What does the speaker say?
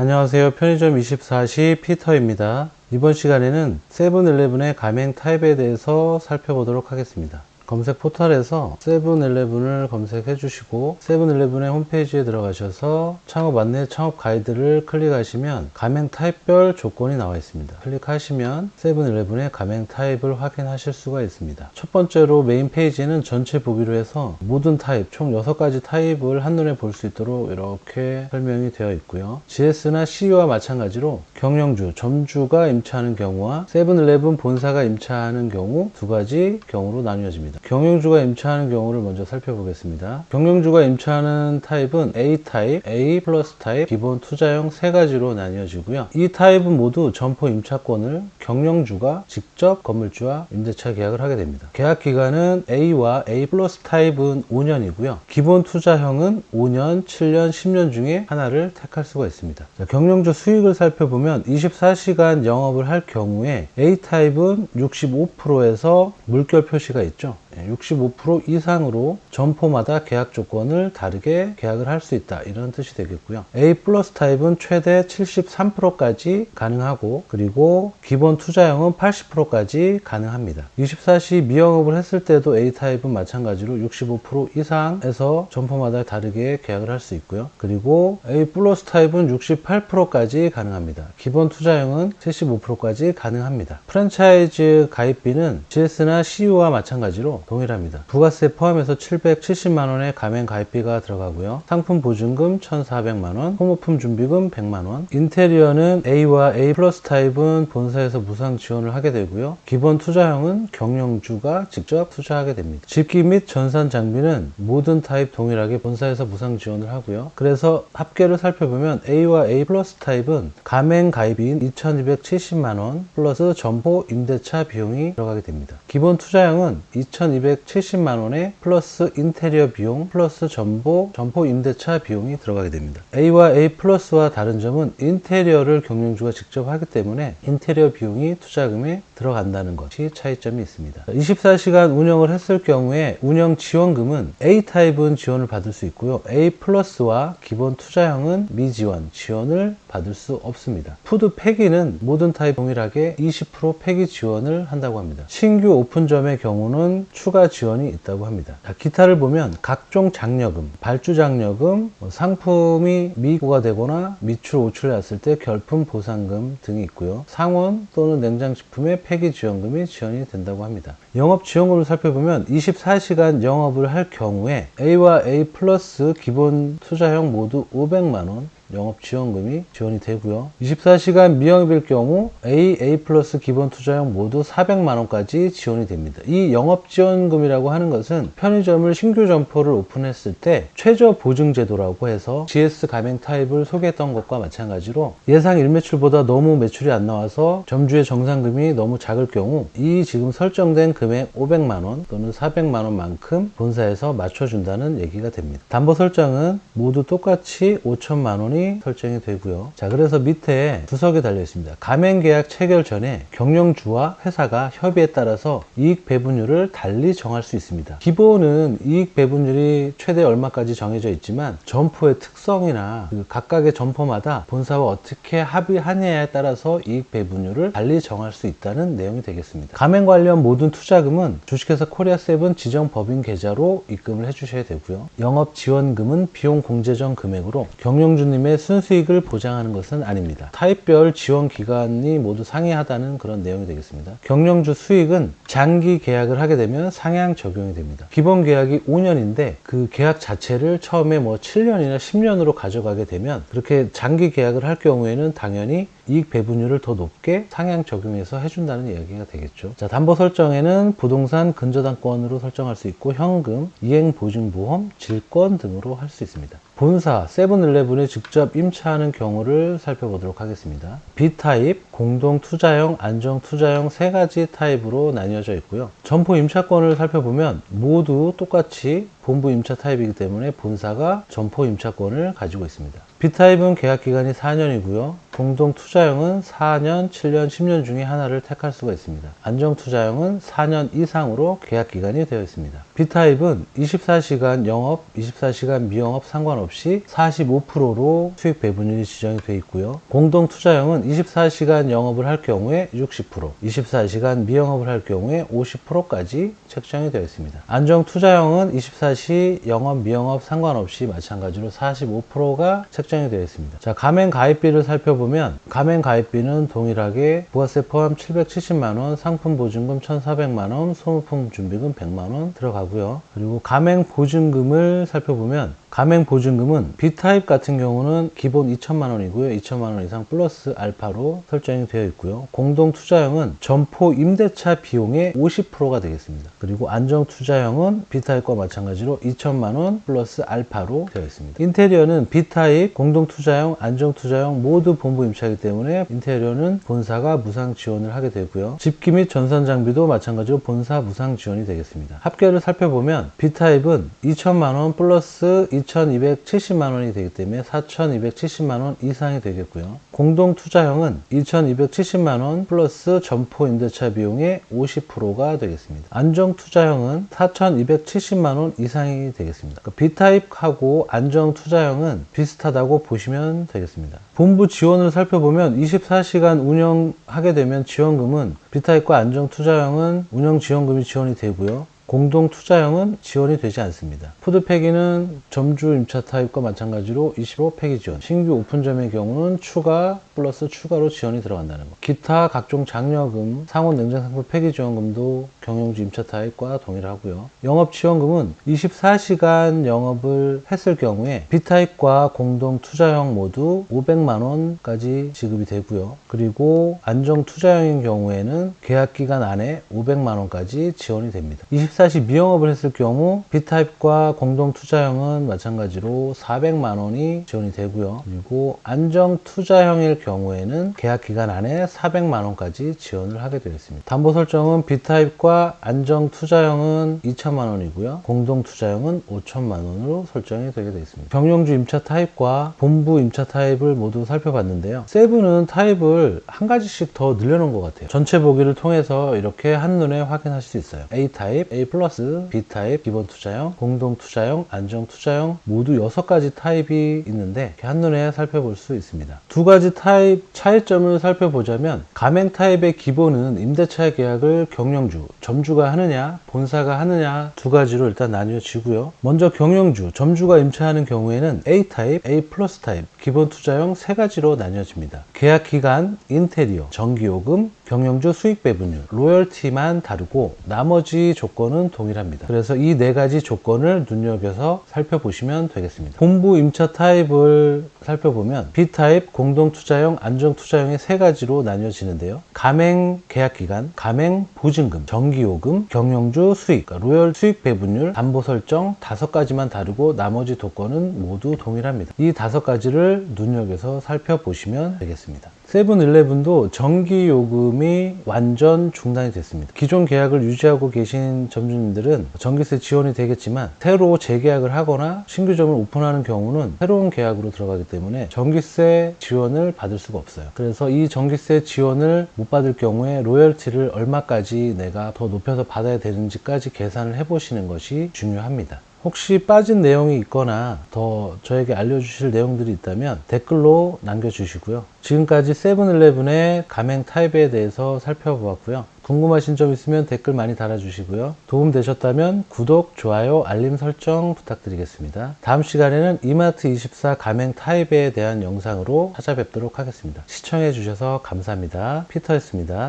안녕하세요. 편의점 24시 피터입니다. 이번 시간에는 세븐일레븐의 가맹 타입에 대해서 살펴보도록 하겠습니다. 검색 포털에서 세븐일레븐을 검색해 주시고 세븐일레븐의 홈페이지에 들어가셔서 창업 안내 창업 가이드를 클릭하시면 가맹 타입별 조건이 나와 있습니다. 클릭하시면 세븐일레븐의 가맹 타입을 확인하실 수가 있습니다. 첫 번째로 메인 페이지는 전체 보기로 해서 모든 타입 총 6가지 타입을 한눈에 볼 수 있도록 이렇게 설명이 되어 있고요. GS나 CU와 마찬가지로 경영주, 점주가 임차하는 경우와 세븐일레븐 본사가 임차하는 경우 두 가지 경우로 나뉘어집니다. 경영주가 임차하는 경우를 먼저 살펴보겠습니다. 경영주가 임차하는 타입은 A 타입, A 플러스 타입, 기본 투자형 세 가지로 나뉘어지고요. 이 타입은 모두 점포 임차권을 경영주가 직접 건물주와 임대차 계약을 하게 됩니다. 계약 기간은 A와 A 플러스 타입은 5년이고요. 기본 투자형은 5년, 7년, 10년 중에 하나를 택할 수가 있습니다. 자, 경영주 수익을 살펴보면 24시간 영업을 할 경우에 A 타입은 65%에서 물결 표시가 있죠. 65% 이상으로 점포마다 계약 조건을 다르게 계약을 할 수 있다. 이런 뜻이 되겠고요. A 플러스 타입은 최대 73%까지 가능하고 그리고 기본 투자형은 80%까지 가능합니다. 24시 미영업을 했을 때도 A 타입은 마찬가지로 65% 이상에서 점포마다 다르게 계약을 할 수 있고요. 그리고 A 플러스 타입은 68%까지 가능합니다. 기본 투자형은 75%까지 가능합니다. 프랜차이즈 가입비는 GS나 CU와 마찬가지로 동일합니다. 부가세 포함해서 770만원의 가맹 가입비가 들어가고요. 상품 보증금 1,400만원, 소모품 준비금 100만원, 인테리어는 A와 A 플러스 타입은 본사에서 무상 지원을 하게 되고요. 기본 투자형은 경영주가 직접 투자하게 됩니다. 집기 및 전산 장비는 모든 타입 동일하게 본사에서 무상 지원을 하고요. 그래서 합계를 살펴보면 A와 A 플러스 타입은 가맹 가입비인 2,270만원 플러스 점포 임대차 비용이 들어가게 됩니다. 기본 투자형은 2,200 270만 원에 플러스 인테리어 비용 플러스 전보 점포 임대차 비용이 들어가게 됩니다. A와 A 플러스와 다른 점은 인테리어를 경영주가 직접 하기 때문에 인테리어 비용이 투자금에 들어간다는 것이 차이점이 있습니다. 24시간 운영을 했을 경우에 운영 지원금은 A 타입은 지원을 받을 수 있고요. A 플러스와 기본 투자형은 미지원 지원을 받을 수 없습니다. 푸드 폐기는 모든 타입 동일하게 20% 폐기 지원을 한다고 합니다. 신규 오픈점의 경우는 추가 지원이 있다고 합니다. 자, 기타를 보면 각종 장려금, 발주 장려금, 뭐 상품이 미고가 되거나 미출 오출이 났을 때 결품 보상금 등이 있고요. 상원 또는 냉장식품의 폐기 지원금이 지원이 된다고 합니다. 영업 지원금을 살펴보면 24시간 영업을 할 경우에 A와 A 플러스 기본 투자형 모두 500만원 영업 지원금이 지원이 되고요. 24시간 미영업일 경우 A, A 플러스 기본 투자형 모두 400만 원까지 지원이 됩니다. 이 영업 지원금이라고 하는 것은 편의점을 신규 점포를 오픈했을 때 최저 보증 제도라고 해서 GS 가맹 타입을 소개했던 것과 마찬가지로 예상 일매출보다 너무 매출이 안 나와서 점주의 정상금이 너무 작을 경우 이 지금 설정된 금액 500만 원 또는 400만 원만큼 본사에서 맞춰준다는 얘기가 됩니다. 담보 설정은 모두 똑같이 5천만 원이 설정이 되고요. 자, 그래서 밑에 주석에 달려 있습니다. 가맹 계약 체결 전에 경영주와 회사가 협의에 따라서 이익 배분율을 달리 정할 수 있습니다. 기본은 이익 배분율이 최대 얼마까지 정해져 있지만 점포의 특성이나 그 각각의 점포마다 본사와 어떻게 합의하느냐에 따라서 이익 배분율을 달리 정할 수 있다는 내용이 되겠습니다. 가맹 관련 모든 투자금은 주식회사 코리아세븐 지정 법인 계좌로 입금을 해주셔야 되고요. 영업 지원금은 비용 공제전 금액으로 경영주님 의 순수익을 보장하는 것은 아닙니다. 타입별 지원 기간이 모두 상이하다는 그런 내용이 되겠습니다. 경영주 수익은 장기 계약을 하게 되면 상향 적용이 됩니다. 기본 계약이 5년인데 그 계약 자체를 처음에 뭐 7년이나 10년으로 가져가게 되면 그렇게 장기 계약을 할 경우에는 당연히 이익 배분율을 더 높게 상향 적용해서 해준다는 이야기가 되겠죠. 자, 담보 설정에는 부동산 근저당권으로 설정할 수 있고 현금, 이행 보증보험, 질권 등으로 할 수 있습니다. 본사 세븐일레븐에 직접 임차하는 경우를 살펴보도록 하겠습니다. B타입, 공동투자형, 안정투자형 세 가지 타입으로 나뉘어져 있고요. 점포 임차권을 살펴보면 모두 똑같이 본부 임차 타입이기 때문에 본사가 점포 임차권을 가지고 있습니다. B타입은 계약 기간이 4년이고요. 공동 투자형은 4년, 7년, 10년 중에 하나를 택할 수가 있습니다. 안정 투자형은 4년 이상으로 계약 기간이 되어 있습니다. B타입은 24시간 영업, 24시간 미영업 상관없이 45%로 수익 배분율이 지정이 되어 있고요. 공동 투자형은 24시간 영업을 할 경우에 60%, 24시간 미영업을 할 경우에 50%까지 책정이 되어 있습니다. 안정 투자형은 24시 영업, 미영업 상관없이 마찬가지로 45%가 책정이 되어 있습니다. 자, 가맹 가입비를 살펴보면 가맹 가입비는 동일하게 부가세 포함 770만 원, 상품 보증금 1,400만 원, 소모품 준비금 100만 원 들어가고요. 그리고 가맹 보증금을 살펴보면 가맹 보증금은 B타입 같은 경우는 기본 2천만 원이고요. 2천만 원 이상 플러스 알파로 설정이 되어 있고요. 공동 투자형은 점포 임대차 비용의 50%가 되겠습니다. 그리고 안정 투자형은 B타입과 마찬가지로 2천만 원 플러스 알파로 되어 있습니다. 인테리어는 B타입, 공동 투자형, 안정 투자형 모두 본부 임차이기 때문에 인테리어는 본사가 무상 지원을 하게 되고요. 집기 및 전산 장비도 마찬가지로 본사 무상 지원이 되겠습니다. 합계를 살펴보면 B타입은 2천만 원 플러스 2,270만 원이 되기 때문에 4,270만 원 이상이 되겠고요. 공동 투자형은 2,270만 원 플러스 점포 임대차 비용의 50%가 되겠습니다. 안정 투자형은 4,270만 원 이상이 되겠습니다. 그러니까 B타입하고 안정 투자형은 비슷하다고 보시면 되겠습니다. 본부 지원을 살펴보면 24시간 운영하게 되면 지원금은 B타입과 안정 투자형은 운영 지원금이 지원이 되고요. 공동 투자형은 지원이 되지 않습니다. 푸드패기는 점주 임차 타입과 마찬가지로 25폐기 지원, 신규 오픈점의 경우는 추가 플러스 추가로 지원이 들어간다는 것. 기타 각종 장려금, 상온 냉장상품 폐기 지원금도 경영주 임차 타입과 동일하고요. 영업 지원금은 24시간 영업을 했을 경우에 B타입과 공동 투자형 모두 500만 원까지 지급이 되고요. 그리고 안정 투자형인 경우에는 계약 기간 안에 500만 원까지 지원이 됩니다. 24시 미영업을 했을 경우 B타입과 공동 투자형은 마찬가지로 400만 원이 지원이 되고요. 그리고 안정 투자형일 경우에는 계약 기간 안에 400만 원까지 지원을 하게 되어 있습니다. 담보 설정은 B타입과 안정 투자형은 2천만 원이고요. 공동 투자형은 5천만 원으로 설정이 되게 되어 있습니다. 경영주 임차 타입과 본부 임차 타입을 모두 살펴봤는데요. 세븐은 타입을 한 가지씩 더 늘려놓은 것 같아요. 전체 보기를 통해서 이렇게 한눈에 확인하실 수 있어요. A 타입, A 플러스, B 타입, 기본 투자형, 공동 투자형, 안정 투자형 모두 6가지 타입이 있는데 한눈에 살펴볼 수 있습니다. 두 가지 타입 차이점을 살펴보자면 가맹 타입의 기본은 임대차 계약을 경영주, 점주가 하느냐, 본사가 하느냐 두 가지로 일단 나뉘어지고요. 먼저 경영주, 점주가 임차하는 경우에는 A 타입, A 플러스 타입, 기본 투자형 세 가지로 나뉘어집니다. 계약 기간, 인테리어, 전기요금, 경영주 수익 배분율, 로열티만 다르고 나머지 조건은 동일합니다. 그래서 이 네 가지 조건을 눈여겨서 살펴보시면 되겠습니다. 본부 임차 타입을 살펴보면 B타입, 공동투자형, 안정투자형의 세 가지로 나뉘어지는데요. 가맹 계약 기간, 가맹 보증금, 전기요금, 경영주 수익, 그러니까 로열 수익 배분율, 담보 설정 다섯 가지만 다르고 나머지 조건은 모두 동일합니다. 이 다섯 가지를 눈여겨서 살펴보시면 되겠습니다. 세븐일레븐도 전기 요금이 완전 중단이 됐습니다. 기존 계약을 유지하고 계신 점주님들은 전기세 지원이 되겠지만 새로 재계약을 하거나 신규점을 오픈하는 경우는 새로운 계약으로 들어가기 때문에 전기세 지원을 받을 수가 없어요. 그래서 이 전기세 지원을 못 받을 경우에 로열티를 얼마까지 내가 더 높여서 받아야 되는지까지 계산을 해보시는 것이 중요합니다. 혹시 빠진 내용이 있거나 더 저에게 알려주실 내용들이 있다면 댓글로 남겨주시고요. 지금까지 세븐일레븐의 가맹 타입에 대해서 살펴보았고요. 궁금하신 점 있으면 댓글 많이 달아주시고요. 도움 되셨다면 구독, 좋아요, 알림 설정 부탁드리겠습니다. 다음 시간에는 이마트24 가맹 타입에 대한 영상으로 찾아뵙도록 하겠습니다. 시청해주셔서 감사합니다. 피터였습니다.